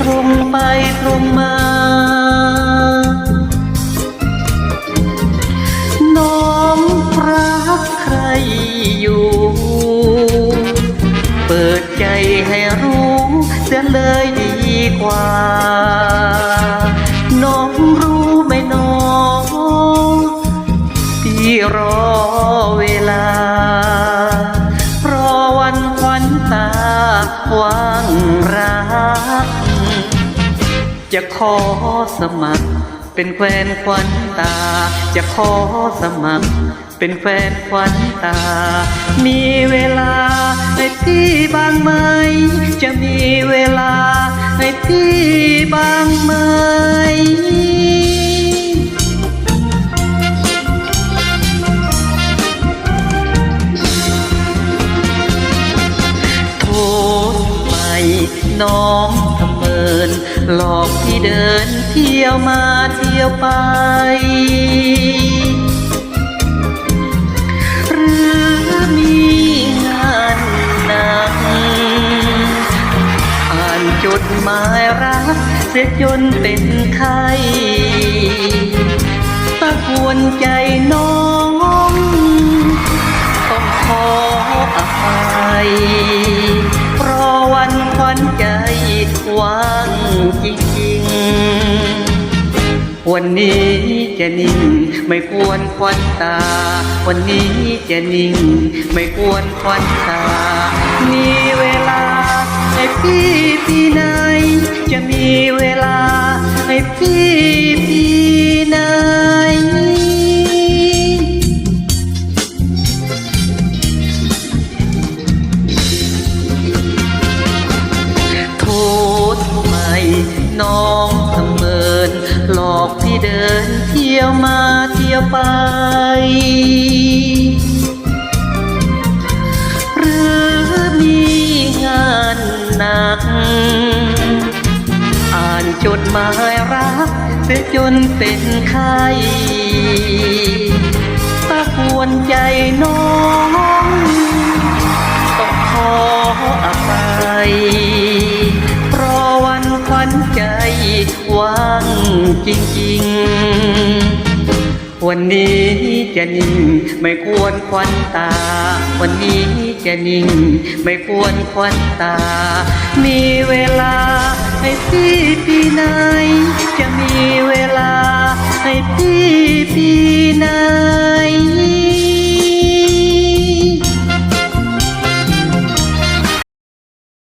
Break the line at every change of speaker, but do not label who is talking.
ตรงไปตรงมา น้องรักใครอยู่ เปิดใจให้รู้เสียเลยดีกว่า น้องรู้ไหมน้องพี่รอาวางรัก จะขอสมัคร เป็นแฟนควันตา จะขอสมัคร เป็นแฟนควันตา มีเวลาให้พี่บ้างไหม จะมีเวลาให้พี่บ้างไหม น้องทำเมิน หลอกที่เดินเที่ยวมาเที่ยวไป หรือมีงานหนัก อ่านจดหมายรัก เสียจนเป็นไข้ตะกวนใจน้องางจริงๆ วันนี้จะนิ่งไม่ควรควันตา วันนี้จะนิ่งไม่ควรควันตามีเว มาเที่ยวไป หรือมีงานหนัก อ่านจดหมายรักเสียจนเป็นไข้ตะกวนใจน้องต้องขออภัยรอวันควันใจว่างจริงๆ วันนี้จะนิ่งไม่ควรควันตา วันนี้จะนิ่งไม่ควรควันตา มีเวลาให้พี่ปีไหน จะมีเวลาให้พี่ปีไหน